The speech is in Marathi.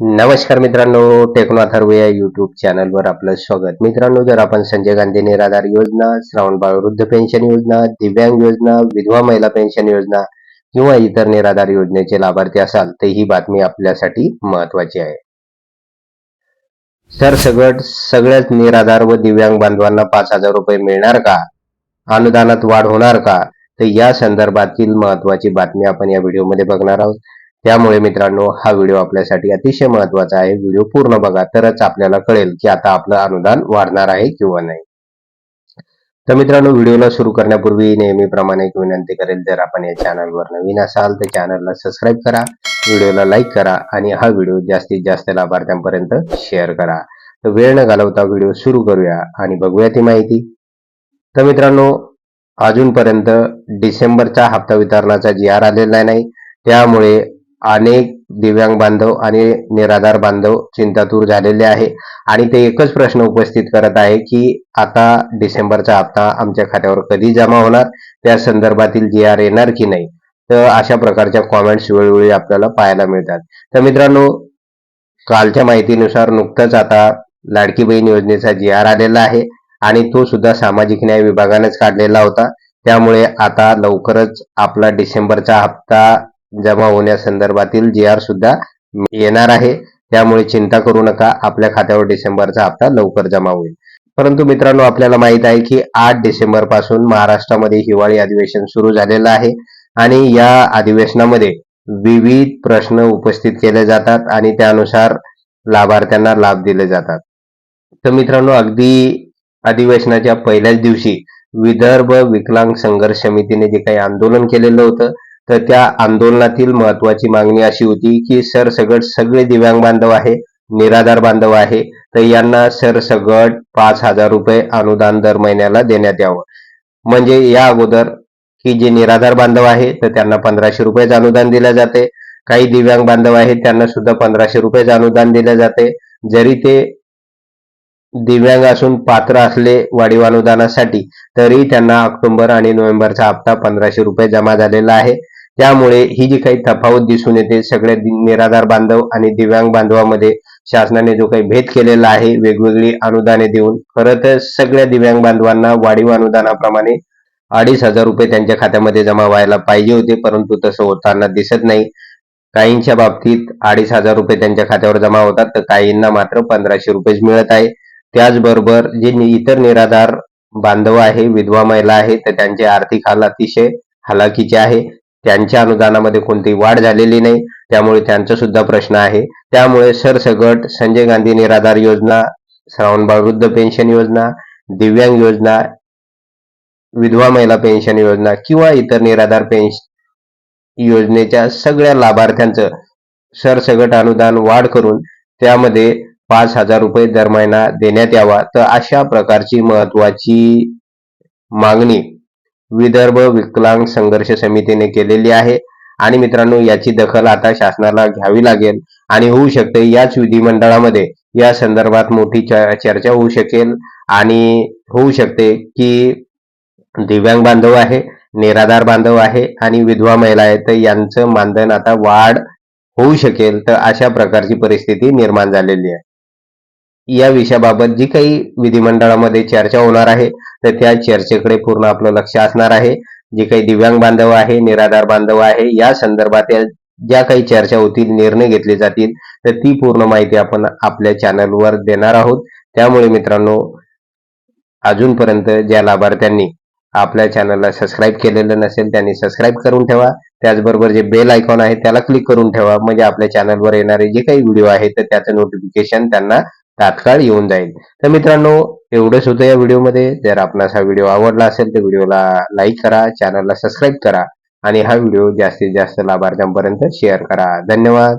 नमस्कार मित्रांनो टेक्नो अथर्वया युट्यूब चॅनलवर आपलं स्वागत. मित्रांनो जर आपण संजय गांधी निराधार योजना श्रावणबाळ वृद्ध पेन्शन योजना दिव्यांग योजना विधवा महिला पेन्शन योजना किंवा इतर निराधार योजनेचे लाभार्थी असाल तर ही बातमी आपल्यासाठी महत्वाची आहे. सर सगळं सगळ्याच निराधार व दिव्यांग बांधवांना पाच हजार रुपये मिळणार का? अनुदानात वाढ होणार का? तर या संदर्भातील महत्वाची बातमी आपण या व्हिडिओमध्ये बघणार आहोत. त्यामुळे मित्रांनो हा व्हिडिओ आपल्यासाठी अतिशय महत्त्वाचा आहे. व्हिडिओ पूर्ण बघा तरच आपल्याला कळेल की आता आपलं अनुदान वाढणार आहे किंवा नाही. तर मित्रांनो व्हिडिओला सुरू करण्यापूर्वी नेहमीप्रमाणे एक विनंती करेल जर आपण या चॅनलवर नवीन असाल तर चॅनलला सबस्क्राईब करा व्हिडिओला लाईक करा आणि हा व्हिडिओ जास्तीत जास्त लाभार्थ्यांपर्यंत शेअर करा. तर वेळ न घालवता व्हिडिओ सुरू करूया आणि बघूया ती माहिती. तर मित्रांनो अजूनपर्यंत डिसेंबरचा हप्ता वितरणाचा जी आर आलेला नाही त्यामुळे अनेक दिव्यांग बांधव आणि निराधार बांधव चिंतातूर झालेले आहे. आणि ते एकच प्रश्न उपस्थित करत आहे की आता डिसेंबरचा हप्ता आमच्या खात्यावर कधी जमा होणार? त्या संदर्भातील जी आर येणार की नाही? तर अशा प्रकारच्या कॉमेंट्स वेळोवेळी आपल्याला पाहायला मिळतात. तर मित्रांनो कालच्या माहितीनुसार नुकतंच आता लाडकी बहीण योजनेचा जी आर आलेला आहे आणि तो सुद्धा सामाजिक न्याय विभागानेच काढलेला होता. त्यामुळे आता लवकरच आपला डिसेंबरचा हप्ता जमा होण्यासंदर्भातील जी आर सुद्धा येणार आहे. त्यामुळे चिंता करू नका. आपल्या खात्यावर डिसेंबरचा हप्ता लवकर जमा होईल. परंतु मित्रांनो आपल्याला माहीत आहे की आठ डिसेंबरपासून महाराष्ट्रामध्ये हिवाळी अधिवेशन सुरू झालेलं आहे आणि या अधिवेशनामध्ये विविध प्रश्न उपस्थित केले जातात आणि त्यानुसार लाभार्थ्यांना लाभ दिले जातात. तर मित्रांनो अगदी अधिवेशनाच्या पहिल्याच दिवशी विदर्भ विकलांग संघर्ष समितीने जे काही आंदोलन केलेलं होतं तर त्या आंदोलनातील महत्वाची मागणी अशी होती की सरसगट सगळे दिव्यांग बांधव आहे निराधार बांधव आहे तर यांना सरसगट पाच हजार रुपये अनुदान दर महिन्याला देण्यात यावं. म्हणजे या अगोदर की जे निराधार बांधव आहे तर त्यांना पंधराशे रुपयेच अनुदान दिले जाते. काही दिव्यांग बांधव आहेत त्यांना सुद्धा पंधराशे रुपयेच अनुदान दिले जाते. जरी ते दिव्यांग असून पात्र असले वाढीव अनुदानासाठी तरी त्यांना ऑक्टोबर आणि नोव्हेंबरचा हप्ता पंधराशे रुपये जमा झालेला आहे. त्यामुळे ही जी काही तफावत दिसून येते सगळ्या निराधार बांधव आणि दिव्यांग बांधवामध्ये शासनाने जो काही भेद केलेला आहे वेगवेगळी अनुदाने देऊन खरं तर सगळ्या दिव्यांग बांधवांना वाढीव अनुदानाप्रमाणे अडीच हजार रुपये त्यांच्या खात्यामध्ये जमा व्हायला पाहिजे होते परंतु तसं होताना दिसत नाही. काहींच्या बाबतीत अडीच हजार रुपये त्यांच्या खात्यावर जमा होतात तर काहींना मात्र पंधराशे रुपयेच मिळत आहे. त्याचबरोबर जे इतर निराधार बांधव आहे विधवा महिला आहे तर त्यांचे आर्थिक हाल अतिशय हलाखीचे आहे. त्यांच्या अनुदानामध्ये कोणतीही वाढ झालेली नाही. त्यामुळे त्यांचा सुद्धा प्रश्न आहे. त्यामुळे सरसगट संजय गांधी निराधार योजना श्रावणबाळ वृद्ध पेन्शन योजना दिव्यांग योजना विधवा महिला पेन्शन योजना किंवा इतर निराधार पेन्शन योजनेच्या सगळ्या लाभार्थ्यांचं सरसगट अनुदान वाढ करून त्यामध्ये पाच हजार रुपये दर महिना देण्यात यावा. तर अशा प्रकारची महत्वाची मागणी विदर्भ विकलांग संघर्ष समितीने केलेली आहे. आणि मित्रांनो याची दखल आता शासनाला घ्यावी लागेल आणि होऊ शकते. याच विधिमंडळामध्ये या संदर्भात मोठी चर्चा होऊ शकेल आणि होऊ शकते की दिव्यांग बांधव आहे निराधार बांधव आहे आणि विधवा महिला आहे तर यांचं मानधन आता वाढ होऊ शकेल. तर अशा प्रकारची परिस्थिती निर्माण झालेली आहे. या विषयाबाबत जी काही विधिमंडळामध्ये चर्चा होणार आहे तर त्या चर्चेकडे पूर्ण आपलं लक्ष असणार आहे. जे काही दिव्यांग बांधव आहे निराधार बांधव आहे या संदर्भात ज्या काही चर्चा होतील निर्णय घेतले जातील तर ती पूर्ण माहिती आपण आपल्या चॅनलवर देणार आहोत. त्यामुळे मित्रांनो अजूनपर्यंत ज्या लाभार्थ्यांनी आपल्या चॅनलला सबस्क्राईब केलेलं नसेल त्यांनी सबस्क्राईब करून ठेवा. त्याचबरोबर जे बेल आयकॉन आहे त्याला क्लिक करून ठेवा. म्हणजे आपल्या चॅनलवर येणारे जे काही व्हिडिओ आहेत तर त्याचं नोटिफिकेशन त्यांना तात्काळ येऊन जाईल. तर मित्रांनो एवढंच होतं या व्हिडिओमध्ये. जर आपणास हा व्हिडिओ आवडला असेल तर व्हिडिओला लाईक करा चॅनलला सबस्क्राईब करा आणि हा व्हिडिओ जास्तीत जास्त लाभार्थ्यांपर्यंत शेअर करा. धन्यवाद.